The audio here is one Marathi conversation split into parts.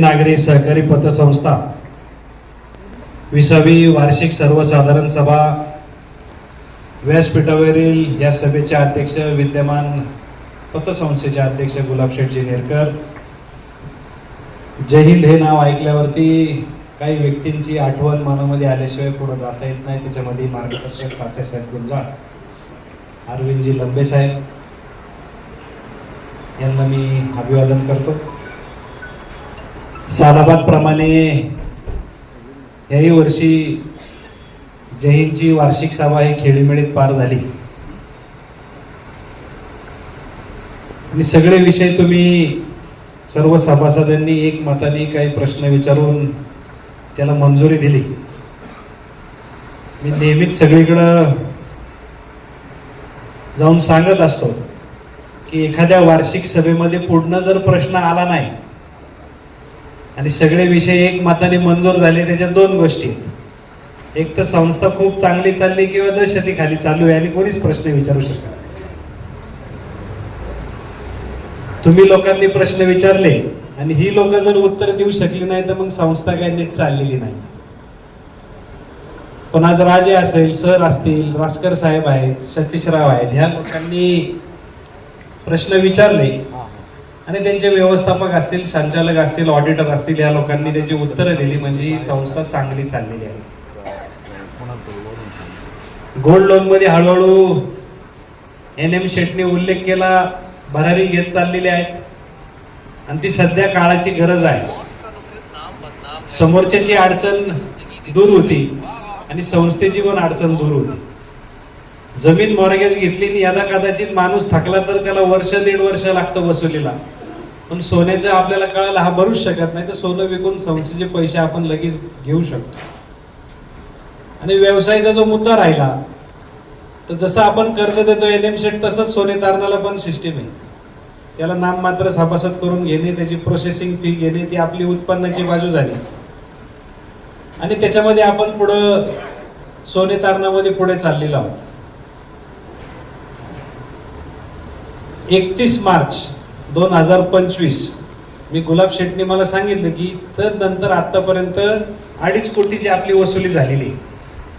नागरी सहकारी पतसंस्था विसावी वार्षिक सर्वसाधारण सभा व्यासपीठावरील या सभेचे अध्यक्ष विद्यमान पतसंस्थेचे अध्यक्ष गुलाबशेठजी नेरकर. जय हिंद हे नाव ऐकल्यावरती काही व्यक्तींची आठवण मनामध्ये आल्याशिवाय पुढे जाता येत नाही. त्याच्यामध्ये मार्गदर्शक तात्यासाहेब गुंजाळ अरविंदजी लंबे साहेब. यांना मी अभिवादन करतो. सालाबादप्रमाणे याही वर्षी जैनची वार्षिक सभा ही खेळीमेळीत पार झाली. आणि सगळे विषय तुम्ही सर्व सभासदांनी एक मताने काही प्रश्न विचारून त्याला मंजुरी दिली. मी नेहमीच सगळीकडं जाऊन सांगत असतो की एखाद्या वार्षिक सभेमध्ये पूर्ण जर प्रश्न आला नाही आणि सगळे विषय एक मताने मंजूर झाले त्याच्या दोन गोष्टी. एक तर संस्था खूप चांगली चालली किंवा दहशती खाली चालू आहे आणि कोणीच प्रश्न विचारू शकत तुम्ही लोकांनी प्रश्न विचारले आणि ही लोक जर उत्तर देऊ शकली नाही तर मग संस्था काही नीट चाललेली नाही. पण आज राजे असेल सर असतील रासकर साहेब आहेत सतीशराव आहेत ह्या लोकांनी प्रश्न विचारले. आणि त्यांचे व्यवस्थापक असतील संचालक असतील ऑडिटर असतील या लोकांनी त्याची उत्तरं दिली म्हणजे ही संस्था चांगली चाललेली आहे. गोल्ड लोनमध्ये हळूहळू एन एम शेटने उल्लेख केला भरारी घेत चाललेली आहेत. आणि ती सध्या काळाची गरज आहे. समोरच्याची अडचण दूर होती आणि संस्थेची पण अडचण दूर होती. जमीन मॉर्गेज घेतली आणि यदा कदाचित माणूस थकला तर त्याला वर्ष दीड वर्ष लागतं वसुलीला. पण सोन्याचं आपल्याला कळायला हा भरूच शकत नाही तर सोनं विकून संस्थेचे पैसे आपण लगेच घेऊ शकतो. आणि व्यवसायाचा जो मुद्दा राहिला तर जसं आपण कर्ज देतो एन एम सेट तसंच सोने तारणाला पण सिस्टीम आहे. त्याला नाम मात्र सभासद करून घेणे त्याची प्रोसेसिंग फी घेणे ती आपली उत्पन्नाची बाजू झाली. आणि त्याच्यामध्ये आपण पुढं सोने तारणामध्ये पुढे चाललेलो आहोत. एकतीस मार्च दोन हजार पंचवीस. मी गुलाब शेटने मला सांगितलं की तर नंतर आतापर्यंत अडीच कोटीची आपली वसुली झालेली आहे.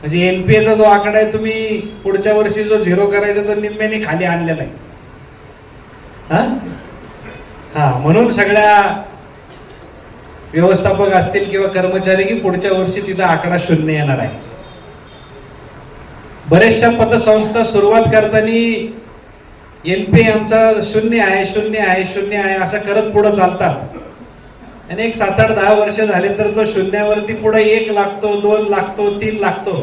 म्हणजे एचा जो आकडा आहे तुम्ही पुढच्या वर्षी जो झिरो करायचा तो निम्म्याने खाली आणलेला आहे. हा? हा म्हणून सगळ्या व्यवस्थापक असतील किंवा कर्मचारी की पुढच्या वर्षी तिथं आकडा शून्य येणार आहे. बरेचशा पतसंस्था सुरुवात करताना एनपी आमचा शून्य आहे शून्य आहे शून्य आहे असं करत पुढे चालतात. आणि एक सात आठ दहा वर्ष झाले तर तो शून्यावरती पुढे एक लागतो दोन लागतो तीन लागतो.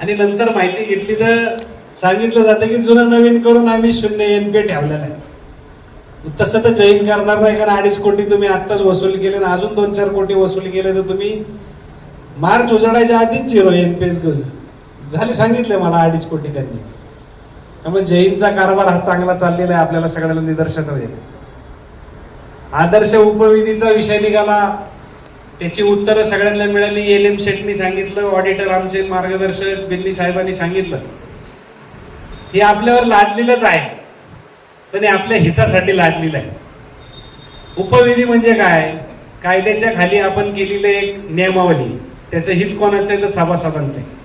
आणि नंतर माहिती घेतली तर सांगितलं जातं की जुनं नवीन करून आम्ही शून्य एनपी ठेवलेलं आहे. तसं तर जैन करणार नाही कारण अडीच कोटी तुम्ही आत्ताच वसूल केले आणि अजून दोन चार कोटी वसूल केले तर तुम्ही मार्च उजाडायच्या आधीच झिरो एनपी झाले सांगितलं मला अडीच कोटी त्यांनी. त्यामुळे जैनचा कारभार हा चांगला चाललेला आहे आपल्याला सगळ्याला निदर्शन येते आदर्श उपविधीचा विषय निघाला. त्याची उत्तरं सगळ्यांना मिळाली. एल एम शेटनी सांगितलं ऑडिटर आमचे मार्गदर्शक बिल्ली साहेबांनी सांगितलं. हे आपल्यावर लादलेलंच आहे. पण हे आपल्या हितासाठी लादलेलं आहे. उपविधी म्हणजे काय? कायद्याच्या खाली आपण केलेलं एक नियमावली. त्याचं हित कोणाचं आहे? तर सभासदांचं आहे.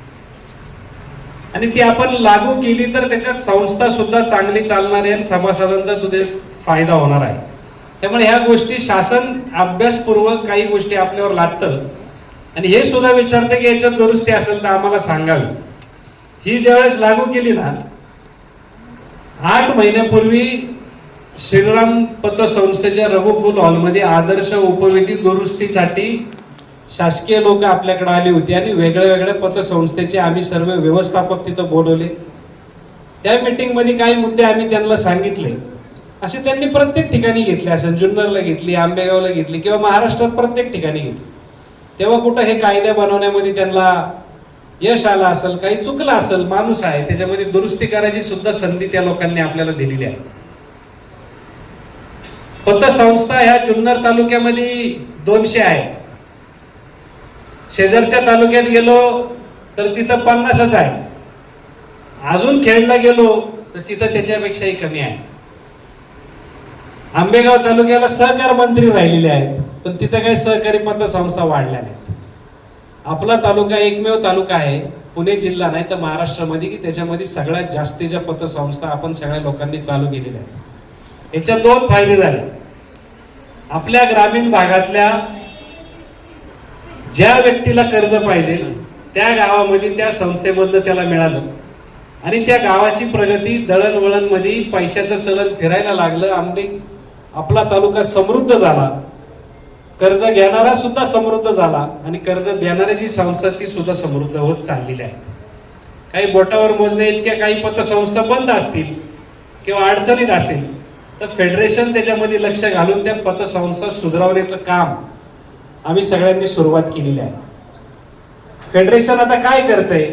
आणि ती आपण लागू केली तर त्याच्यात संस्था सुद्धा चांगली चालणार आहे आणि सभासदांचा तुझे फायदा होणार आहे. त्यामुळे ह्या गोष्टी शासन अभ्यासपूर्वक काही गोष्टी आपल्यावर लादतं. आणि हे सुद्धा विचारतं की याच्यात दुरुस्ती असेल तर आम्हाला सांगावी. ही ज्यावेळेस लागू केली ना आठ महिन्यापूर्वी श्रीराम पतसंस्थेच्या रघुकुल हॉलमध्ये आदर्श उपविधी दुरुस्तीसाठी शासकीय लोक आपल्याकडे आली होती आणि वेगळ्या वेगळ्या पतसंस्थेचे आम्ही सर्व व्यवस्थापक तिथं बोलवले. त्या मिटिंगमध्ये काही मुद्दे आम्ही त्यांना सांगितले. असे त्यांनी प्रत्येक ठिकाणी घेतले असेल जुन्नरला घेतली आंबेगावला घेतली किंवा महाराष्ट्रात प्रत्येक ठिकाणी घेतली. तेव्हा कुठं हे कायदे बनवण्यामध्ये त्यांना यश आलं असेल काही चुकलं असेल माणूस आहे त्याच्यामध्ये दुरुस्ती करायची सुद्धा संधी त्या लोकांनी आपल्याला दिलेली आहे. पतसंस्था ह्या जुन्नर तालुक्यामध्ये दोनशे आहे. शेजारच्या तालुक्यात गेलो तर तिथं पन्नासच आहे. अजून खेडला गेलो तर तिथं त्याच्यापेक्षाही कमी आहे. आंबेगाव तालुक्याला सहकार मंत्री राहिलेले आहेत पण तिथं काही सहकारी पतसंस्था वाढल्या नाहीत. आपला तालुका एकमेव तालुका आहे पुणे जिल्हा नाही तर महाराष्ट्रामध्ये की त्याच्यामध्ये सगळ्यात जास्तीच्या पतसंस्था आपण सगळ्या लोकांनी चालू केलेल्या आहेत. याच्यात दोन फायदे झाले. आपल्या ग्रामीण भागातल्या ज्या व्यक्तीला कर्ज पाहिजे त्या गावामध्ये त्या संस्थेमधनं त्याला मिळालं. आणि त्या गावाची प्रगती दळणवळणमध्ये पैशाचं चलन फिरायला लागलं आमने आपला तालुका समृद्ध झाला. कर्ज घेणारा सुद्धा समृद्ध झाला आणि कर्ज देणाऱ्याची संस्था ती सुद्धा समृद्ध होत चाललेली आहे. काही बोटावर मोजण्या इतक्या काही पतसंस्था बंद असतील किंवा अडचणीत असेल तर फेडरेशन त्याच्यामध्ये लक्ष घालून त्या पतसंस्था सुधारवण्याचं काम आम्ही सगळ्यांनी सुरुवात केलेली आहे. फेडरेशन आता काय करतंय?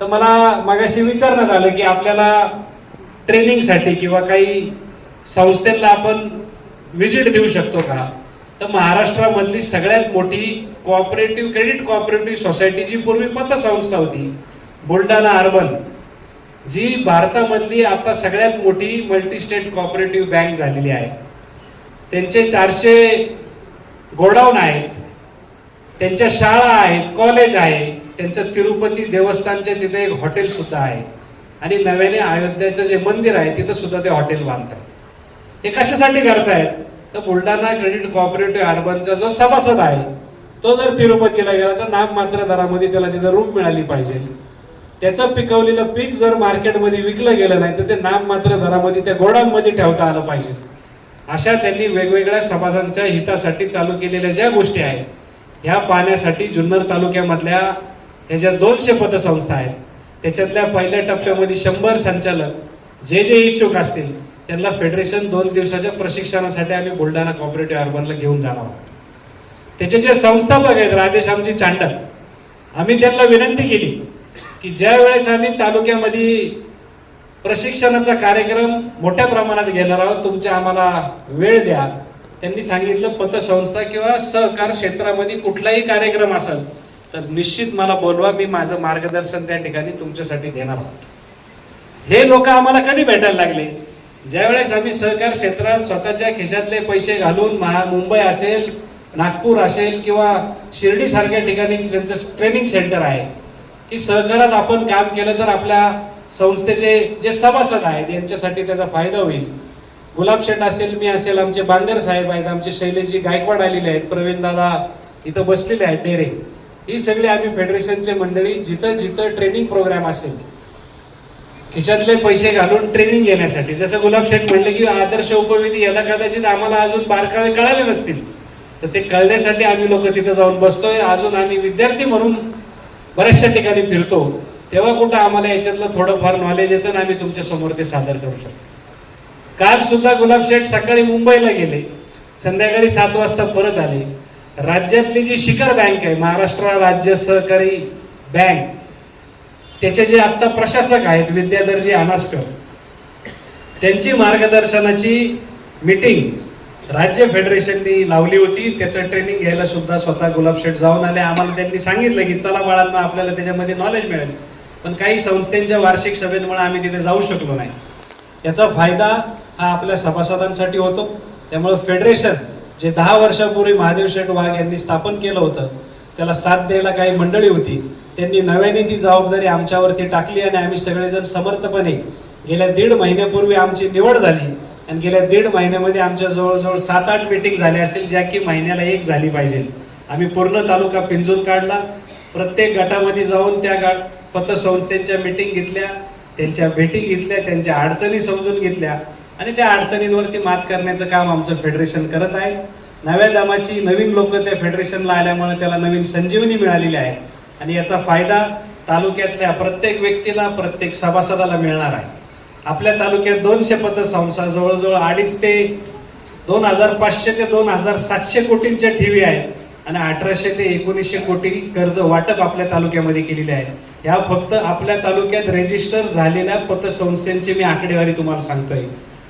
तर मला मागाशी विचारण्यात आलं की आपल्याला ट्रेनिंगसाठी किंवा काही संस्थेला आपण व्हिजिट देऊ शकतो का? तर महाराष्ट्रामधली सगळ्यात मोठी कोऑपरेटिव्ह क्रेडिट कोऑपरेटिव्ह सोसायटीची पूर्वी पतसंस्था होती बुलढाणा अर्बन जी भारतामधली आता सगळ्यात मोठी मल्टी स्टेट कोऑपरेटिव्ह बँक झालेली आहे. त्यांचे चारशे गोडाऊन आहे त्यांच्या शाळा आहेत कॉलेज आहे त्यांचं तिरुपती देवस्थानचे तिथे एक हॉटेल सुद्धा आहे. आणि नव्याने अयोध्याचं जे मंदिर आहे तिथं सुद्धा ते हॉटेल बांधतात. हे कशासाठी करतायत? तर बुलढाणा क्रेडिट कॉपरेटिव्ह अर्बनचा जो सभासद आहे तो जर तिरुपतीला गेला तर नाममात्र दरामध्ये त्याला तिथं रूम मिळाली पाहिजे. त्याचं पिकवलेलं पीक जर मार्केटमध्ये विकलं गेलं नाही तर ते नाममात्र दरामध्ये त्या गोडाऊनमध्ये ठेवता आलं पाहिजे. अशा त्यांनी वेगवेगळ्या समाजांच्या हितासाठी चालू केलेल्या ज्या गोष्टी आहेत ह्या पाहण्यासाठी जुन्नर तालुक्यामधल्या ह्या ज्या दोनशे पतसंस्था आहेत त्याच्यातल्या पहिल्या टप्प्यामध्ये शंभर संचालक जे जे इच्छुक असतील त्यांना फेडरेशन दोन दिवसाच्या प्रशिक्षणासाठी आम्ही बुलढाणा कॉपरेटिव्ह अर्बनला घेऊन जाणार आहोत. त्याचे जे संस्थापक आहेत राजेश आमची चांडक आम्ही त्यांना विनंती केली की ज्या वेळेस आम्ही तालुक्यामध्ये प्रशिक्षणाचा कार्यक्रम मोठ्या प्रमाणात घेणार आहोत. तुमच्या आम्हाला वेळ द्या. त्यांनी सांगितलं पतसंस्था किंवा सहकार क्षेत्रामध्ये कुठलाही कार्यक्रम असेल तर निश्चित मला बोलवा. मी माझं मार्गदर्शन त्या ठिकाणी तुमच्यासाठी देणार आहोत. हे लोक आम्हाला कधी भेटायला लागले? ज्यावेळेस आम्ही सहकार क्षेत्रात स्वतःच्या खिशातले पैसे घालून महा मुंबई असेल नागपूर असेल किंवा शिर्डीसारख्या ठिकाणी त्यांचं ट्रेनिंग सेंटर आहे की सहकारात आपण काम केलं तर आपल्या संस्थेचे जे सभासद आहेत यांच्यासाठी त्याचा फायदा होईल. गुलाबशेट असेल मी असेल आमचे बांगर साहेब आहेत आमचे शैलेशजी गायकवाड आलेले आहेत प्रवीण दादा इथं बसलेले आहेत डेरे. ही सगळी आम्ही फेडरेशनचे मंडळी जिथं जिथं ट्रेनिंग प्रोग्राम असेल खिशातले पैसे घालून ट्रेनिंग घेण्यासाठी. जसं गुलाब शेठ की आदर्श उपविधी याला कदाचित आम्हाला अजून बारकावे कळाले नसतील. तर ते कळण्यासाठी आम्ही लोक तिथं जाऊन बसतोय. अजून आम्ही विद्यार्थी म्हणून बऱ्याचशा ठिकाणी फिरतो. तेव्हा कुठं आम्हाला याच्यातलं थोडंफार नॉलेज येतं ना आम्ही तुमच्यासमोर ते सादर करू शकतो. काल सुद्धा गुलाब शेठ सकाळी मुंबईला गेले संध्याकाळी सात वाजता परत आले. राज्यातली जी शिखर बँक आहे महाराष्ट्र राज्य सहकारी बँक त्याचे जे आता प्रशासक आहेत विद्याधरजी अनास्कर त्यांची मार्गदर्शनाची मीटिंग राज्य फेडरेशननी लावली होती. त्याचं ट्रेनिंग घ्यायला सुद्धा स्वतः गुलाब शेठ जाऊन आले. आम्हाला त्यांनी सांगितलं की चला बाळांना आपल्याला त्याच्यामध्ये नॉलेज मिळेल. पण काही संस्थेच्या वार्षिक सभेमुळे आम्ही तिथे जाऊ शकलो नाही. याचा फायदा हा आपल्या सभासदांसाठी होतो. त्यामुळे फेडरेशन जे दहा वर्षापूर्वी महादेव शेठ वाघ यांनी स्थापन केलं होतं त्याला साथ द्यायला काही मंडळी होती त्यांनी नव्याने ती जबाबदारी आमच्यावरती टाकली आणि आम्ही सगळेजण समर्थपणे गेल्या दीड महिन्यापूर्वी आमची निवड झाली आणि गेल्या दीड महिन्यामध्ये आमच्या जवळजवळ सात आठ मीटिंग झाल्या असतील ज्या की महिन्याला एक झाली पाहिजे. आम्ही पूर्ण तालुका पिंजून काढला. प्रत्येक गटामध्ये जाऊन त्या गट पतसंस्थेच्या मीटिंग घेतल्या त्यांच्या भेटी घेतल्या त्यांच्या अडचणी समजून घेतल्या आणि त्या अडचणींवरती मात करण्याचं काम आमचं फेडरेशन करत आहे. नव्या दामाची नवीन लोक त्या फेडरेशनला आल्यामुळे त्याला नवीन संजीवनी मिळालेली आहे आणि याचा फायदा तालुक्यातल्या प्रत्येक व्यक्तीला प्रत्येक सभासदाला मिळणार आहे. आपल्या तालुक्यात दोनशे पतसंस्था जवळजवळ अडीच ते दोन हजार पाचशे ते दोन हजार सातशे कोटींच्या ठेवी आहेत आणि अठराशे ते एकोणीसशे कोटी कर्ज वाटप आपल्या तालुक्यामध्ये केलेले आहे. ह्या फक्त आपल्या तालुक्यात रेजिस्टर झालेल्या पतसंस्थेची मी आकडेवारी तुम्हाला सांगतोय.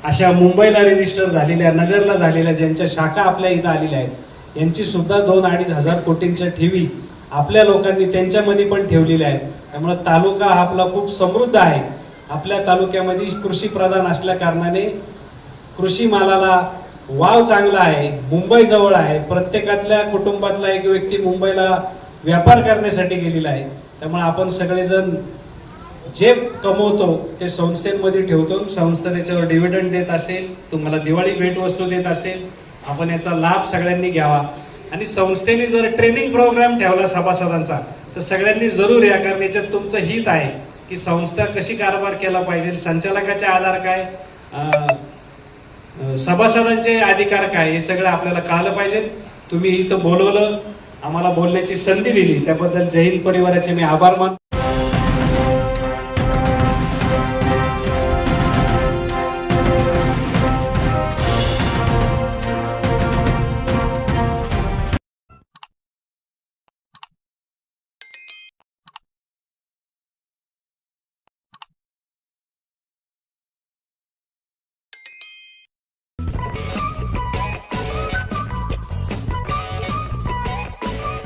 अशा मुंबईला रेजिस्टर झालेल्या नगरला झालेल्या ज्यांच्या शाखा आपल्या इथं आलेल्या आहेत यांची सुद्धा दोन अडीच हजार कोटींच्या ठेवी आपल्या लोकांनी त्यांच्यामध्ये पण ठेवलेल्या आहेत. त्यामुळे तालुका हा आपला खूप समृद्ध आहे. आपल्या तालुक्यामध्ये कृषी प्रधान असल्या कारणाने कृषी मालाला वाव चांगला आहे मुंबई जवळ आहे. प्रत्येकातल्या कुटुंबातला एक व्यक्ती मुंबईला व्यापार करण्यासाठी गेलेला आहे. त्यामुळे आपण सगळेजण जे कमवतो ते संस्थेमध्ये ठेवतो. संस्था त्याच्यावर डिव्हिडंड देत असेल तुम्हाला दिवाळी भेटवस्तू देत असेल आपण याचा लाभ सगळ्यांनी घ्यावा. आणि संस्थेने जर ट्रेनिंग प्रोग्राम ठेवला सभासदांचा तर सगळ्यांनी जरूर या कारण याच्यात तुमचं हित आहे की संस्था कशी कारभार केला पाहिजे संचालकाचे आधार काय सभासदांचे अधिकार काय हे सगळं आपल्याला कळालं पाहिजे. तुम्ही इथं बोलवलं आम्हाला बोलण्याची संधी दिली. त्याबद्दल जैन परिवाराचे मी आभार मानतो.